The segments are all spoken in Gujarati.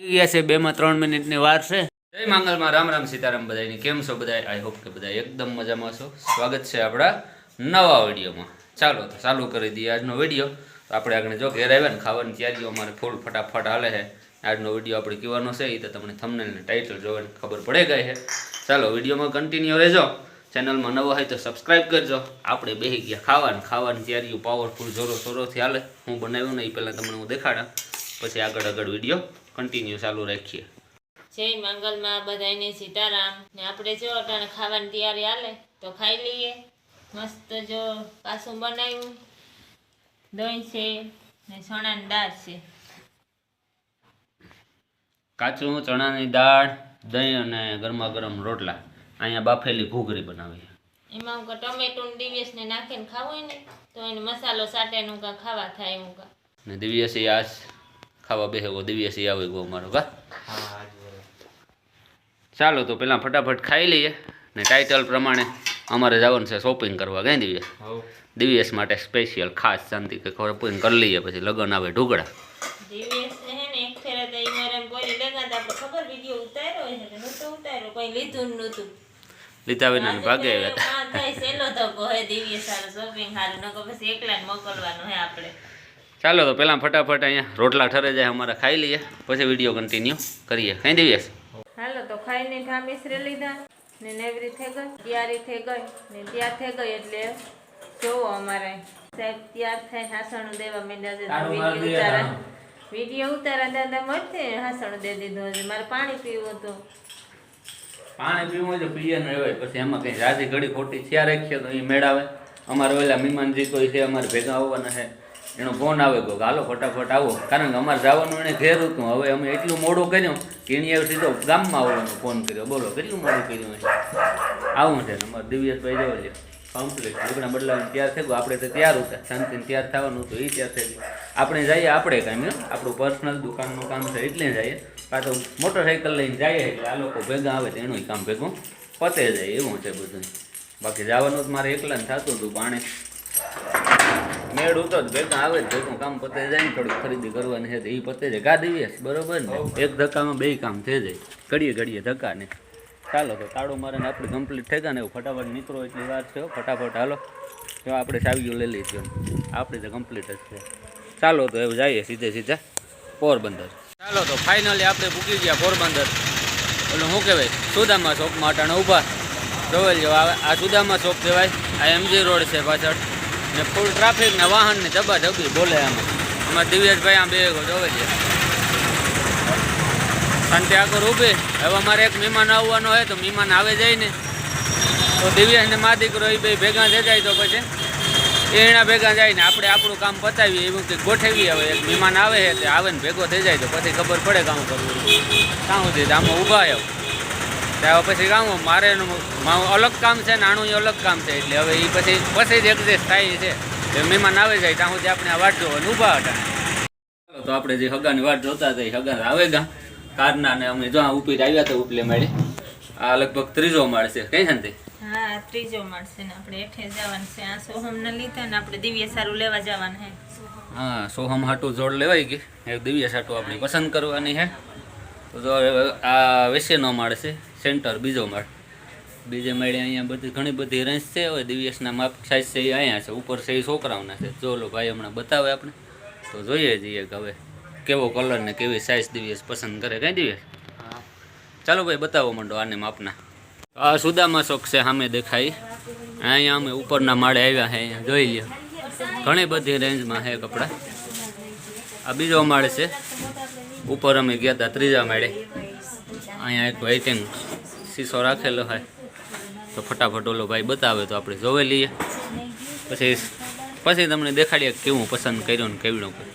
ગયા છે બે માં ત્રણ મિનિટની વાર છે. જય મંગલમાં રામ રામ સીતારામ બધાની કેમ છો બધા આઈ હોપ કે બધા એકદમ મજામાં છો. સ્વાગત છે આપણા નવા વિડીયોમાં. ચાલો તો ચાલુ કરી દઈએ આજનો વીડિયો. આપણે આગળ જો ઘેર આવ્યા ને ખાવાની તૈયારીઓ, અમારે ફૂલ ફટાફટ હાલે છે. આજનો વીડિયો આપણે કહેવાનો છે એ તો તમને થંબનેલ ટાઇટલ જોવાની ખબર પડે ગઈ છે. ચાલો વિડીયોમાં કન્ટિન્યુ રહેજો. ચેનલમાં નવો હોય તો સબસ્ક્રાઇબ કરજો. આપણે બેસી ગયા ખાવાનું. ખાવાની તૈયારીઓ પાવરફુલ જોરો સોરોથી હાલે. હું બનાવ્યું ને એ પહેલાં તમને હું દેખાડા પછી આગળ આગળ વીડિયો કન્ટિન્યુ ચાલુ રાખીએ. જય મંગલમાં બધાને સીતારામ. ને આપણે જો અટાણે ખાવાની તૈયારી હાલે તો ખાઈ લઈએ. મસ્ત જો પાછું બનાવ્યું. દહીં છે ને ચણાની દાળ છે. કાચું ચણાની દાળ દહીં અને ગરમા ગરમ રોટલા. અહીંયા બાફેલી ઘૂઘરી બનાવી એમાં હું ટમેટું ને નાખીને ખાવું હોય ને તો એને મસાલો સાટેનું કાં ખાવા થાય એવું કાં ને દિવ્યસી આજ ખાવા બેહો દિવ્યસી આવી ગયો અમારો. કા? ચાલો તો પહેલાં ફટાફટ ખાઈ લઈએ ને ટાઇટલ પ્રમાણે અમારે જવાનું છે શોપિંગ કરવા. કઈ દિવ્ય દિવ્યસ માટે સ્પેશિયલ ખાસ શાંતિ કે શોપિંગ કરી લઈએ પછી લગ્ન આવે ઢુકડા દિવેશ હે ને એક ફેરે તો ઈ મારે એમ કોઈ લેગા તો આપણે ખબર વીડિયો ઉતાર્યો છે કે નહોતો ઉતાર્યો કોઈ લીધું વિના ભાગે આવ્યા હતા. ચાલો તો પહેલાં ફટાફટ અહીંયા રોટલા ઠરે જાય અમારે ખાઈ લઈએ. પછી વીડિયો કન્ટિન્યુ કરીએ. ખાઈ દઈએ? હાલો તો ખાઈને ઠામીસરે લીધા. ને નેવરી થઈ ગઈ તૈયારી થઈ ગઈ ને તૈયાર થઈ ગઈ એટલે જોવો અમારે. સાહેબ તૈયાર થાય હાસણું દેવા માંડ્યા છે. વીડિયો ઉતારા વીડિયો ઉતારા દાદા મળશે હાસણું દે દીધું હશે મારે પાણી પીવું હતું. પાણી પીવું હોય પીએ ન હોય પછી એમાં કંઈ રાજી ઘડી ખોટી થયા રાખીએ તો એ મેળાવે. અમારે ઓલા મહેમાનજી કોઈ છે અમારે ભેગા આવવાના છે. એનો ફોન આવે ગયો હાલો ફટાફટ આવો. કારણ કે અમારે જવાનું એને ઘેર હતું. હવે અમે એટલું મોડું કર્યું કે એની હવે સીધો ગામમાં આવવાનો ફોન કર્યો. બોલો, કેટલું મોડું કર્યું આવું છે અમારે દિવ્યસભાઈ જવો છે. કમ્પ્લીટ લુગડા બદલાવીને તૈયાર થઈ ગયું. આપણે તો તૈયાર હતા. શાંતિને તૈયાર થવાનું હતું. એ તૈયાર થઈ ગયું. આપણે જઈએ આપણે એમ આપણું પર્સનલ દુકાનનું કામ છે એટલે જઈએ. કાં તો મોટરસાઇકલ લઈને જઈએ એટલે આ લોકો ભેગા આવે તો એનું કામ ભેગું પતે જાય. એવું છે બધું બાકી જવાનું મારે એકલા થતું હતું. પાણી મેળ ઉતો જ ભેગા આવે જ. ભેગું કામ પતે જાય ને થોડીક ખરીદી કરવાની છે તો એ પતે જાય. ગા દિવ્યસ બરોબર ને? એક ધક્કામાં બે કામ થઈ જાય. ઘડીએ ઘડીએ ધક્કા ને ચાલો તો તાળું મારે ને આપણે કમ્પ્લીટ થઈ ગયા ને એવું ફટાફટ નીકળો એટલી વાર છે ફટાફટ હાલો. જો આપણે સાવીઓ લઈ લઈશું આપણી તો કમ્પ્લીટ જ છે. ચાલો તો એવું જઈએ સીધે સીધા પોરબંદર. ચાલો તો ફાઇનલી આપણે પૂકી ગયા પોરબંદર. એટલે શું કહેવાય? સુદામા ચોકમાં અટાણે ઊભા. જોવેલ જો આવે આ સુદામા ચોક કહેવાય. આ એમજી રોડ છે પાછળ. ને ફૂલ ટ્રાફિક ને વાહન ને દબા દબી બોલે આમાં. અમારે દિવ્યેશભાઈ આમ બે જોવે છે. શાંતિ આગળ ઊભી. હવે અમારે એક મહેમાન આવવાનો હોય તો મહેમાન આવે જાય ને તો દિવ્યેશ ને મા દીકરો એ બે ભેગા થઈ જાય તો પછી એના ભેગા જાય ને આપણે આપણું કામ પતાવીએ, એવું કંઈક ગોઠવીએ. હવે એક મહેમાન આવે છે, તે આવે ને ભેગો થઈ જાય તો પછી ખબર પડે કામ કરવું. કામ સુધી આમાં ઊભા આવ્યો ત્યાં પછી કામ મારે મારું અલગ કામ છે ને આનું અલગ કામ છે. એટલે હવે એ પછી પછી જ એડજસ્ટ થાય છે. મહેમાન આવે જાય ત્યાં સુધી આપણે આ વાટ જોવાનું ઊભા હતા. તો આપણે જે હગાની વાટ જોતા હતા એ હગા આવે ગા કારના ને અમે જો ઉપીર ઉપી આવ્યા હતા ઉપલે માળી. આ લગભગ ત્રીજો માળ છે. કઈ શાંતિ હા ત્રીજો મળશે ને આપણે એઠે જવાનું છે. આ સોહમ ને લીધા ને આપણે દિવ્ય સારું લેવા જવાનું હે હા સોહમ હાટું જોડ લેવાય ગઈ. દિવ્ય સાટુ આપણે પસંદ કરવાની હે તો જો આ વેસેનો માળ છે. સેન્ટર બીજો માળ. બીજે માળે અહીંયા બધી ઘણી બધી રેન્જ છે હવે દિવ્યસના માપ સાઈઝ છે એ અહીંયા છે ઉપર છે એ છોકરાઓના છે. જો લો ભાઈ હમણાં બતાવે આપણે. તો જોઈએ જઈએ કે હવે કેવો કલર ને કેવી સાઈઝ દિવ્યસ પસંદ કરે કઈ દિવ્યસ ચાલો ભાઈ બતાવો માંડો આને માપના. આ સુદામા શોખ છે સામે દેખાય. અહીંયા અમે ઉપરના માળે આવ્યા છે અહીંયા જોઈ લ્યો. ઘણી બધી રેન્જમાં છે કપડાં. આ બીજો માળ છે. ઉપર અમે ગયા હતા ત્રીજા માળે. અહીંયા એક વેઇટિંગ શીશો રાખેલો હોય. તો ફટાફટ ઓલો ભાઈ બતાવે તો આપણે જોવે લઈએ. પછી પછી તમને દેખાડીએ કેવું પસંદ કર્યું ને કેવડું કર્યું.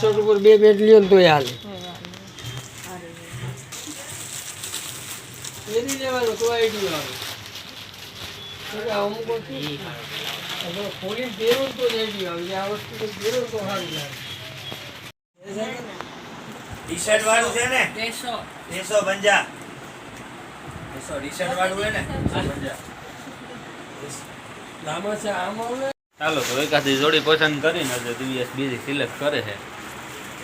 તો બે ભેજ લ્યો ને હાલે પહેરી લેવાનું તો આઈડિયો વસ્તુ પહેરો તો આ વસ્તુ તો પહેરો તો સારું લાગે. ટી શર્ટ વાળું છે ને? ત્રેસો પંજા ટીશર્ટ વાળું છે ને? આમાં છે આમ આવે ચાલો તો એકાદી જોડી પસંદ કરીને હજુ દિવસ બીજી સિલેક્ટ કરે છે.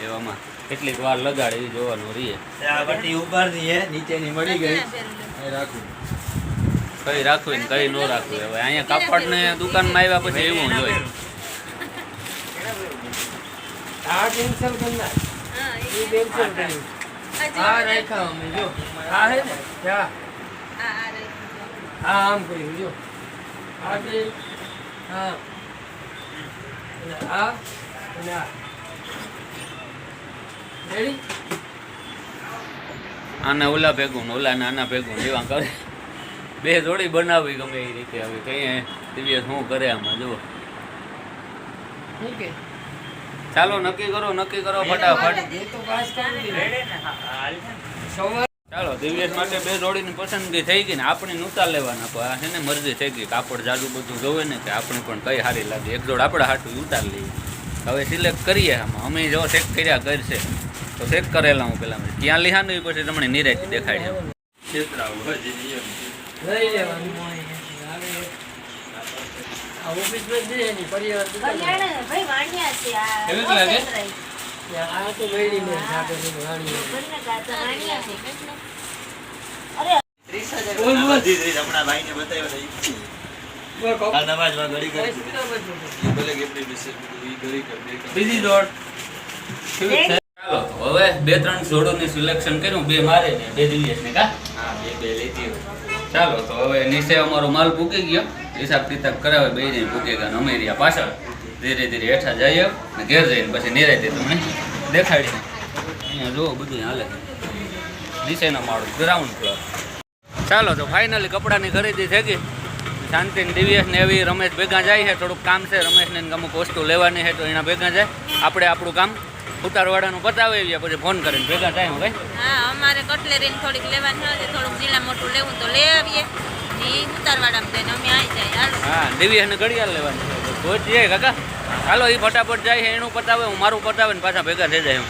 એવામાં કેટલીક વાર લગાડે એ જોવાનું રહીએ આ પટ્ટી ઉપરની છે નીચેની મળી ગઈ. એ રાખું. કઈ રાખવું ને કઈ ન રાખવું હવે અહીંયા કાપડ ને દુકાનમાં આવ્યા પછી એવું જોઈએ હોય. આ કેન્સલ કરના એ કેન્સલ કરી આ રાખ્યા અમે જો. આ હે ને? આ આ- આમ કર્યું જો. આ બે હા. અને આ અને આ. રેડી આના ઓલા ભેગું ને ઓલા આના ભેગું એવા કરે. બે જોડી બનાવી ગમે એ રીતે. હવે કઈ દિવસ શું કરે આમાં જુઓ. ઓકે ચાલો નક્કી કરો નક્કી કરો ફટાફટ. ચાલો દિવ્યેશ માટે બે જોડીની પસંદગી થઈ ગઈ ને આપણે ઉતાર લેવાના પણ આ છે ને મરજી થઈ ગઈ. કાપડ જાજુ બધું જોવે ને કે આપણે પણ કઈ સારી લાગે. એક જોડ આપણે હાટું ઉતાર લઈએ. હવે સિલેક્ટ કરીએ આમાં. અમે જો ચેક કર્યા કરશે. તો ચેક કરેલા હું પેલા. ક્યાં લીધા નહીં પછી તમને નિરાયથી દેખાડી પરિવાર કલ્યાણ ભાઈ વાણિયા છે આ કેવીક લાગે? આ તો મેળી ને સાથે છે વાણી. બંને કાકા વાણિયા છે એટલે. બોલ, બોલ. બધી જ ભાઈને બતાવ્યો તો ઈ. બોલ, કોક. કાલ નમાજમાં ઘડી કરી કઈ બરાબર છે. બીજી હવે બે ત્રણ જોડોની સિલેક્શન કર્યું બે મારે ને બે દિવ્યેશ ને કા હા બે બે લીધી ચાલો તો હવે નીચે અમારો માલ પૂકી ગયો હિસાબ કિતાબ કરાવે બે જઈને ને અમે રહ્યા પાછળ. ધીરે ધીરે હેઠા જઈએ ને ઘેર જઈને પછી નિરાયતે તમને દેખાડી અહીંયા જુઓ બધું હાલે નીચેના માળું ગ્રાઉન્ડ ફ્લોર ચાલો, તો ફાઇનલી કપડાની ખરીદી થઈ ગઈ. શાંતિને દિવ્યેશ ને એવી રમેશ ભેગા જાય છે. થોડુંક કામ છે રમેશને અમુક વસ્તુ લેવાની છે તો એના ભેગા જાય. આપણે આપણું કામ ઉતારવાળાનું પતાવી આવીએ, પછી ફોન કરીને ભેગા થાય ભાઈ? હા, અમારે કટલેરીને થોડીક લેવાની હોય થોડુંક જીલા મોટું લેવું તો લઈ આવીએ. ઈ ઉતારવાડામાં જાય દિવ્યેશને ઘડિયાળ લેવાની છે. પહોંચીએ કાકા. હાલો એ ફટાફટ જાય છે, એનું પતાવે, હું મારું પતાવે ને પાછા ભેગા થઈ જાય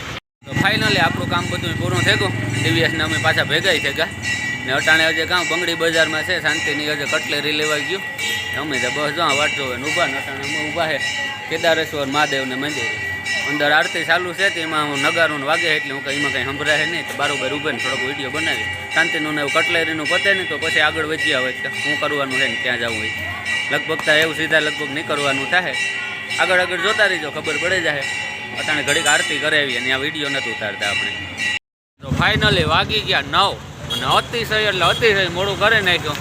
તો ફાઇનલી આપણું કામ બધું પૂરું થઈ ગયું. દિવ્યેશને અમે પાછા ભેગા થઈ ગયા ને અટાણે હજે કામ બંગડી બજારમાં છે, શાંતિની હજે કટલેરી લેવા ગયું. અમે તો બસ જો વાટ જોવે ઊભા ને અમે ઊભા છે. કેદારેશ્વર મહાદેવને મંદિર. અંદર આરતી ચાલુ છે, તેમાં હું નગારું વાગે એટલે હું કંઈ એમાં કંઈ સંભળાય નહીં. તો બારોબાર ઊભે થોડોક વીડિયો બનાવી શાંતિનું ને કટલેરીનું પતે નહીં તો પછી આગળ વધ્યા હોય કે શું કરવાનું છે ને ક્યાં જવું હોય. લગભગ તો એવું સીધા લગભગ નહીં કરવાનું થાય. આગળ આગળ જોતા રહીજો, ખબર પડે જાય. અટાણે ઘડીક આરતી કરાવી અને આ વીડિયો નથી ઉતારતા આપણે. તો ફાઇનલી વાગી ગયા નવ. અને અતિશય એટલે અતિશય મોડું કરે નાખ્યું.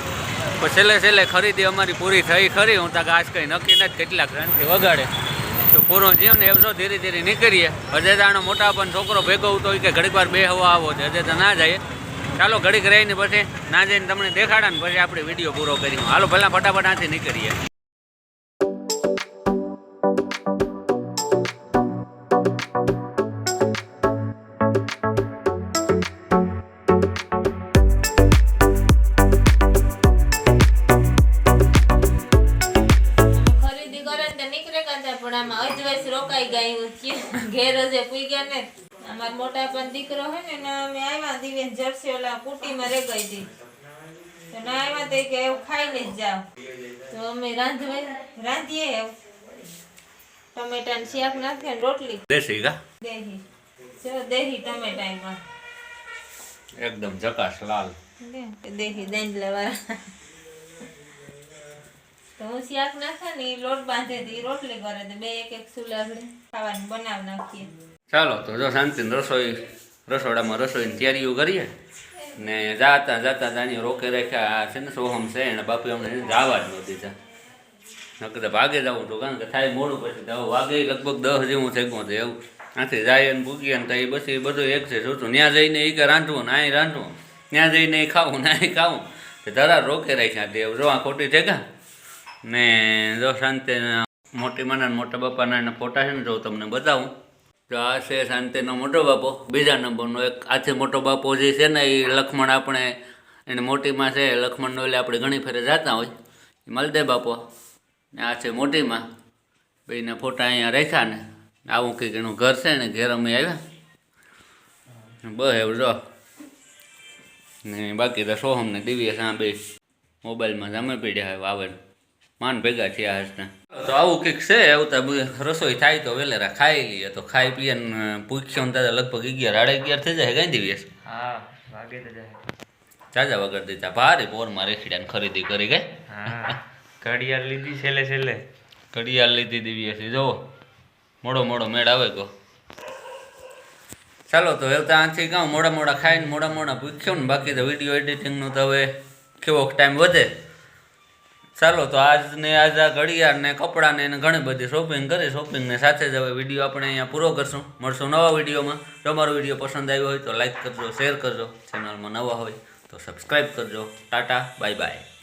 પણ છેલ્લે છેલ્લે ખરીદી અમારી પૂરી થઈ ખરી. હું તાકે આજ કંઈ નક્કી નથી કેટલાક રનથી વગાડે. તો પૂરો જીવ ને એવસો ધીરે ધીરે નીકળીએ. હજે તાણો મોટા પણ છોકરો ભેગો હતો કે ઘડીક વાર બે હવા આવો છે. હજે તો ના જાય. ચાલો ઘડીક રહીને પછી ના જઈને તમને દેખાડા ને પછી આપણે વીડિયો પૂરો કરીએ હાલો ભલા, ફટાફટ આથી નીકળીએ. મોટા પણ દીકરો હે ને ના અમે આવ્યા દિવ્ય જર્સી ઓલા કુટીમાં રે ગઈ હતી. તો ના આવ્યા તો કે એવું ખાઈ લઈ જાવ તો અમે રાંધવે રાંધીએ એવું. ટમેટાનું શાક નાખીએ ને રોટલી. દેશી કા? દેહી જો દેહી ટમેટામાં એકદમ જકાશ લાલ. દેહી દાંડલા વાળા તો હું શાક નાખે ને લોટ બાંધે રોટલી કરે બે એક એક ખાવાનું બનાવી નાખીએ. ચાલો, તો જો શાંતિ રસોઈ, રસોડામાં રસોઈની તૈયારીઓ કરીએ ને જાતા જાતા જાણી રોકે રાખ્યા, આ છે ને સોહમ છે, એને બાપુ અમને જવા જ નહોતી દીધા. નકર ભાગે જવું તો કારણ કે થાય મોડું પછી તો વાગે લગભગ દસ જેવું થઈ ગયું હતું એવું. ત્યાંથી જાય ને ભૂગીએ ને એ પછી બધું એક છે, જોતું ત્યાં જઈને એ કે રાંધવું ને અહીં રાંધવું. ત્યાં જઈને એ ખાવું ને અહીં ખાવું. ધરા રોકે રાખ્યા, દેવ, જો આ ખોટી ઠેકા ને જો શાંતિના મોટી માના મોટા બાપાના એના ફોટા છે ને જો તમને બતાવું. તો આ છે શાંતિનો મોટો બાપો, બીજા નંબરનો એક આથી મોટો બાપો જે છે ને એ લક્ષ્મણ આપણે એને મોટીમાં છે લક્ષ્મણનો એટલે આપણે ઘણી ફેરે જતા હોય. એ મલદેવ બાપો. ને આ છે મોટીમાં. બેના ફોટા અહીંયા રાખ્યા ને. આવું કંઈક એનું ઘર છે ને, ઘેર અમે આવ્યા. બસ એવું જો. ને બાકી તો સોહમ ને દિવ્ય સાંભળી. મોબાઈલમાં જમે પીડ્યા આવે આવે માન ભેગા થયા હશે. તો આવું કંઈક છે એવું તો રસોઈ થાય તો વેલેરા ખાઈ લઈએ. તો ખાઈ પીએ ને પૂછ્યો દાદા લગભગ અગિયાર સાડા અગિયાર થઈ જાય ગાંધી દિવસ હા વાગે તો જાય. જાજા વગર દીધા ભારે પોરમાં રેખીડાને ખરીદી કરી ગઈ ઘડિયાળ લીધી છેલ્લે છેલ્લે. ઘડિયાળ લીધી દેવી હશે જુઓ. મોડો મોડો મેળ આવે ગો. ચાલો તો હવે આથી કહું મોડા મોડા ખાઈને મોડા મોડા પૂછ્યો ને બાકી તો વીડિયો એડિટિંગનું તો હવે કેવો ટાઈમ વધે. ચાલો, તો આજને આજ આ ઘડિયાળ ને કપડાં એને ઘણી બધી શોપિંગ કરી. શોપિંગને સાથે જ હવે વીડિયો આપણે અહીંયા પૂરો કરશું. મળશું નવા વિડીયોમાં. જો મારો વીડિયો પસંદ આવ્યો હોય તો લાઇક કરજો શેર કરજો. ચેનલમાં નવા હોય તો સબસ્ક્રાઈબ કરજો. Tata bye bye